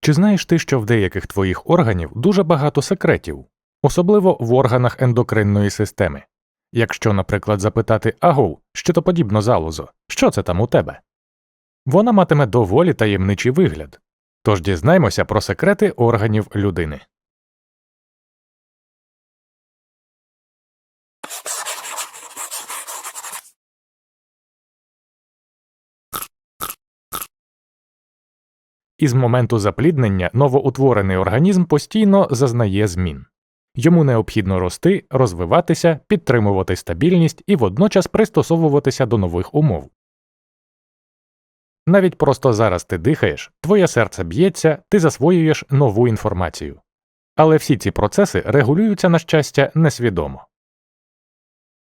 Чи знаєш ти, що в деяких твоїх органів дуже багато секретів, особливо в органах ендокринної системи? Якщо, наприклад, запитати агов, подібно залозо, що це там у тебе? Вона матиме доволі таємничий вигляд. Тож дізнаймося про секрети органів людини. Із моменту запліднення новоутворений організм постійно зазнає змін. Йому необхідно рости, розвиватися, підтримувати стабільність і водночас пристосовуватися до нових умов. Навіть просто зараз ти дихаєш, твоє серце б'ється, ти засвоюєш нову інформацію. Але всі ці процеси регулюються, на щастя, несвідомо.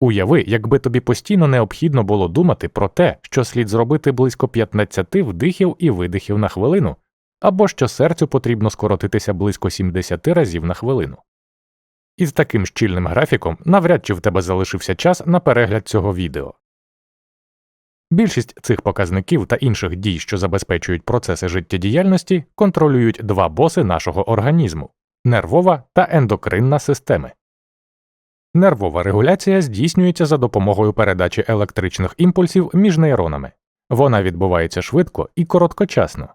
Уяви, якби тобі постійно необхідно було думати про те, що слід зробити близько 15 вдихів і видихів на хвилину, або що серцю потрібно скоротитися близько 70 разів на хвилину. Із таким щільним графіком навряд чи в тебе залишився час на перегляд цього відео. Більшість цих показників та інших дій, що забезпечують процеси життєдіяльності, контролюють два боси нашого організму нервова та ендокринна системи. Нервова регуляція здійснюється за допомогою передачі електричних імпульсів між нейронами. Вона відбувається швидко і короткочасно.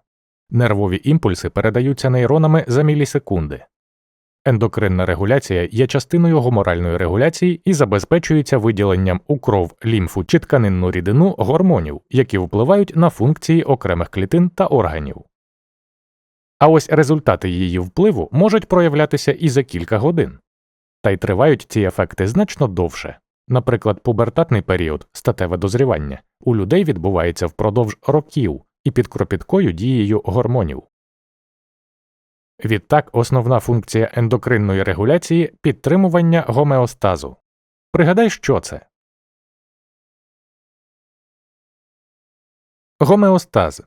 Нервові імпульси передаються нейронами за мілісекунди. Ендокринна регуляція є частиною гоморальної регуляції і забезпечується виділенням у кров, лімфу чи тканинну рідину гормонів, які впливають на функції окремих клітин та органів. А ось результати її впливу можуть проявлятися і за кілька годин. Та й тривають ці ефекти значно довше. Наприклад, пубертатний період, статеве дозрівання, у людей відбувається впродовж років і під кропіткою дією гормонів. Відтак, основна функція ендокринної регуляції підтримування гомеостазу. Пригадай, що це. Гомеостаз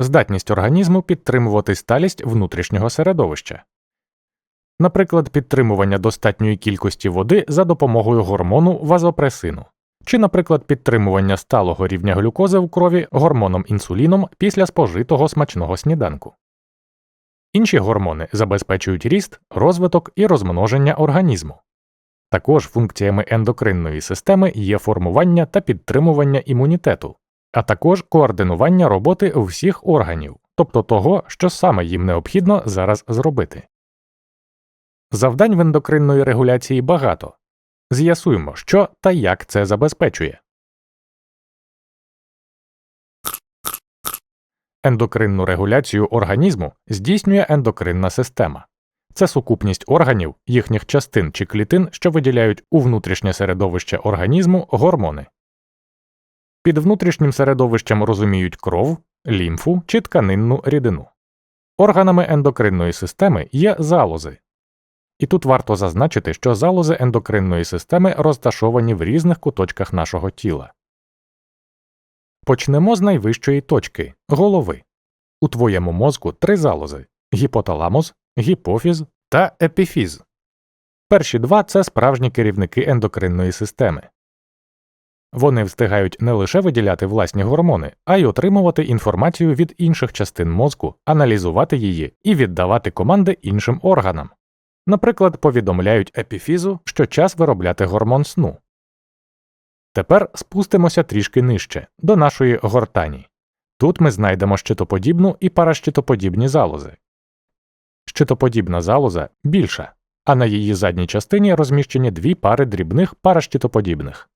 здатність організму підтримувати сталість внутрішнього середовища, наприклад, підтримування достатньої кількості води за допомогою гормону вазопресину, чи, наприклад, підтримування сталого рівня глюкози в крові гормоном інсуліном після спожитого смачного сніданку. Інші гормони забезпечують ріст, розвиток і розмноження організму. Також функціями ендокринної системи є формування та підтримування імунітету, а також координування роботи всіх органів, тобто того, що саме їм необхідно зараз зробити. Завдань в ендокринної регуляції багато. З'ясуємо, що та як це забезпечує. Ендокринну регуляцію організму здійснює ендокринна система. Це сукупність органів, їхніх частин чи клітин, що виділяють у внутрішнє середовище організму гормони. Під внутрішнім середовищем розуміють кров, лімфу чи тканинну рідину. Органами ендокринної системи є залози. І тут варто зазначити, що залози ендокринної системи розташовані в різних куточках нашого тіла. Почнемо з найвищої точки голови. У твоєму мозку три залози гіпоталамус, гіпофіз та епіфіз. Перші два це справжні керівники ендокринної системи. Вони встигають не лише виділяти власні гормони, а й отримувати інформацію від інших частин мозку, аналізувати її і віддавати команди іншим органам. Наприклад, повідомляють епіфізу, що час виробляти гормон сну. Тепер спустимося трішки нижче, до нашої гортані. Тут ми знайдемо щитоподібну і паращитоподібні залози. Щитоподібна залоза більша, а на її задній частині розміщені дві пари дрібних паращитоподібних.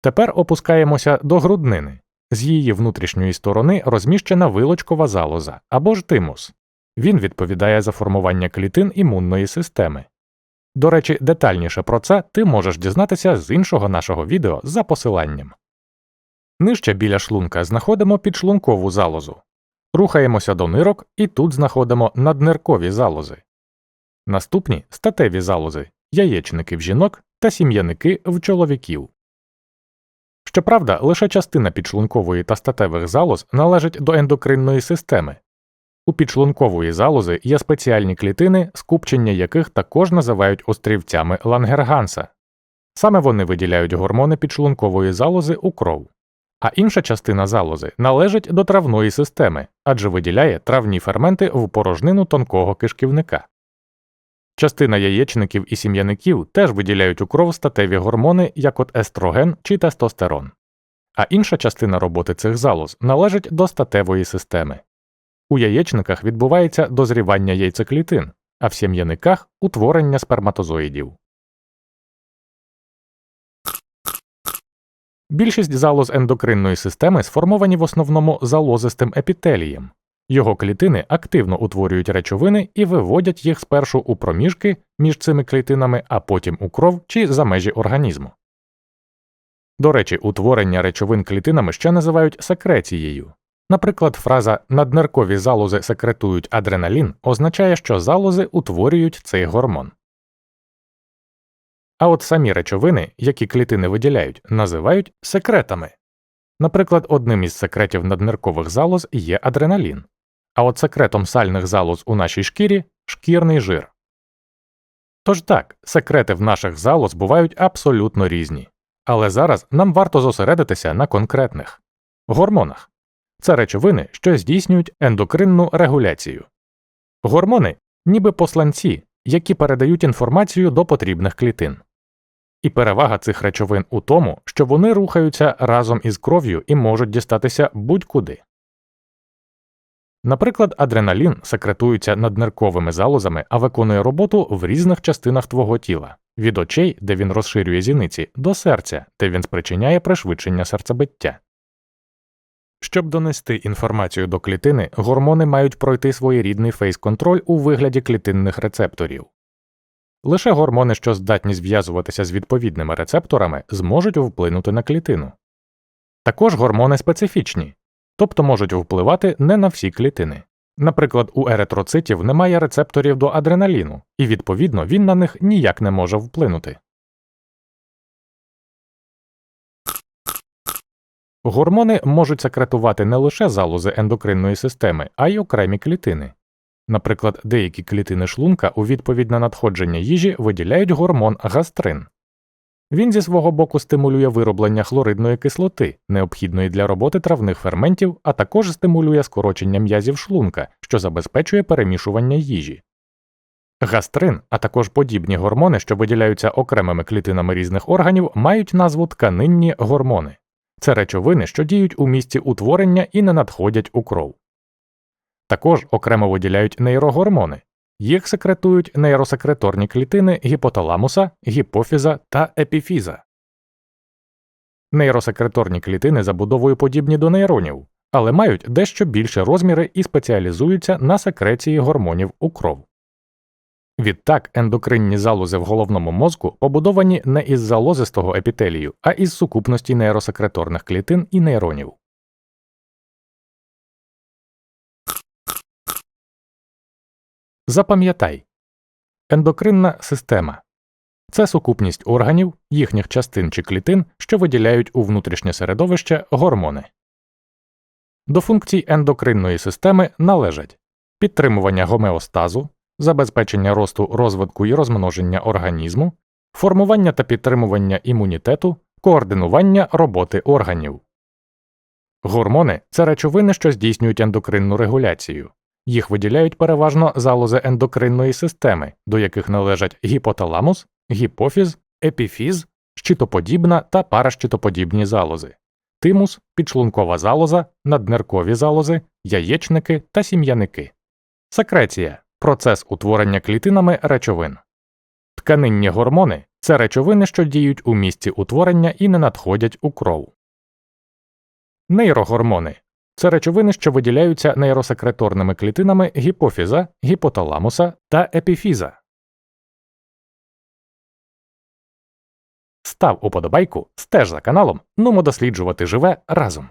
Тепер опускаємося до груднини. З її внутрішньої сторони розміщена вилочкова залоза або ж тимус. Він відповідає за формування клітин імунної системи. До речі, детальніше про це ти можеш дізнатися з іншого нашого відео за посиланням. Нижче біля шлунка знаходимо підшлункову залозу. Рухаємося до нирок і тут знаходимо надниркові залози. Наступні статеві залози, яєчники в жінок та сім'яники в чоловіків. Щоправда, лише частина підшлункової та статевих залоз належить до ендокринної системи. У підшлункової залози є спеціальні клітини, скупчення яких також називають острівцями Лангерганса. Саме вони виділяють гормони підшлункової залози у кров. а інша частина залози належить до травної системи, адже виділяє травні ферменти в порожнину тонкого кишківника. Частина яєчників і сім'яників теж виділяють у кров статеві гормони, як от естроген чи тестостерон. А інша частина роботи цих залоз належить до статевої системи. У яєчниках відбувається дозрівання яйцеклітин, а в сім'яниках утворення сперматозоїдів. Більшість залоз ендокринної системи сформовані в основному залозистим епітелієм. Його клітини активно утворюють речовини і виводять їх спершу у проміжки між цими клітинами, а потім у кров чи за межі організму. До речі, утворення речовин клітинами ще називають секрецією. Наприклад, фраза надниркові залози секретують адреналін означає, що залози утворюють цей гормон. А от самі речовини, які клітини виділяють, називають секретами. Наприклад, одним із секретів надниркових залоз є адреналін, а от секретом сальних залоз у нашій шкірі шкірний жир. Тож так, секрети в наших залоз бувають абсолютно різні. Але зараз нам варто зосередитися на конкретних гормонах. Це речовини, що здійснюють ендокринну регуляцію. Гормони ніби посланці, які передають інформацію до потрібних клітин. І перевага цих речовин у тому, що вони рухаються разом із кров'ю і можуть дістатися будь-куди. Наприклад, адреналін секретується наднирковими залозами, а виконує роботу в різних частинах твого тіла від очей, де він розширює зіниці, до серця, де він спричиняє пришвидшення серцебиття. Щоб донести інформацію до клітини, гормони мають пройти своєрідний фейс-контроль у вигляді клітинних рецепторів. Лише гормони, що здатні зв'язуватися з відповідними рецепторами, зможуть вплинути на клітину. Також гормони специфічні, тобто можуть впливати не на всі клітини. Наприклад, у еритроцитів немає рецепторів до адреналіну, і відповідно він на них ніяк не може вплинути. Гормони можуть секретувати не лише залози ендокринної системи, а й окремі клітини. Наприклад, деякі клітини шлунка у відповідь на надходження їжі виділяють гормон гастрин. Він зі свого боку стимулює вироблення хлоридної кислоти, необхідної для роботи травних ферментів, а також стимулює скорочення м'язів шлунка, що забезпечує перемішування їжі. Гастрин, а також подібні гормони, що виділяються окремими клітинами різних органів, мають назву тканинні гормони. Це речовини, що діють у місці утворення і не надходять у кров. Також окремо виділяють нейрогормони. Їх секретують нейросекреторні клітини гіпоталамуса, гіпофіза та епіфіза. Нейросекреторні клітини забудовою подібні до нейронів, але мають дещо більші розміри і спеціалізуються на секреції гормонів у кров. Відтак ендокринні залози в головному мозку побудовані не із залозистого епітелію, а із сукупності нейросекреторних клітин і нейронів. Запам'ятай ендокринна система це сукупність органів, їхніх частин чи клітин, що виділяють у внутрішнє середовище гормони. До функцій ендокринної системи належать підтримування гомеостазу, забезпечення росту розвитку і розмноження організму, формування та підтримування імунітету, координування роботи органів. Гормони це речовини, що здійснюють ендокринну регуляцію. Їх виділяють переважно залози ендокринної системи, до яких належать гіпоталамус, гіпофіз, епіфіз, щитоподібна та паращитоподібні залози, тимус, підшлункова залоза, надниркові залози, яєчники та сім'яники. Секреція процес утворення клітинами речовин. Тканинні гормони це речовини, що діють у місці утворення і не надходять у кров. Нейрогормони це речовини, що виділяються нейросекреторними клітинами гіпофіза, гіпоталамуса та епіфіза. Став уподобайку, стеж за каналом, нумо досліджувати живе разом.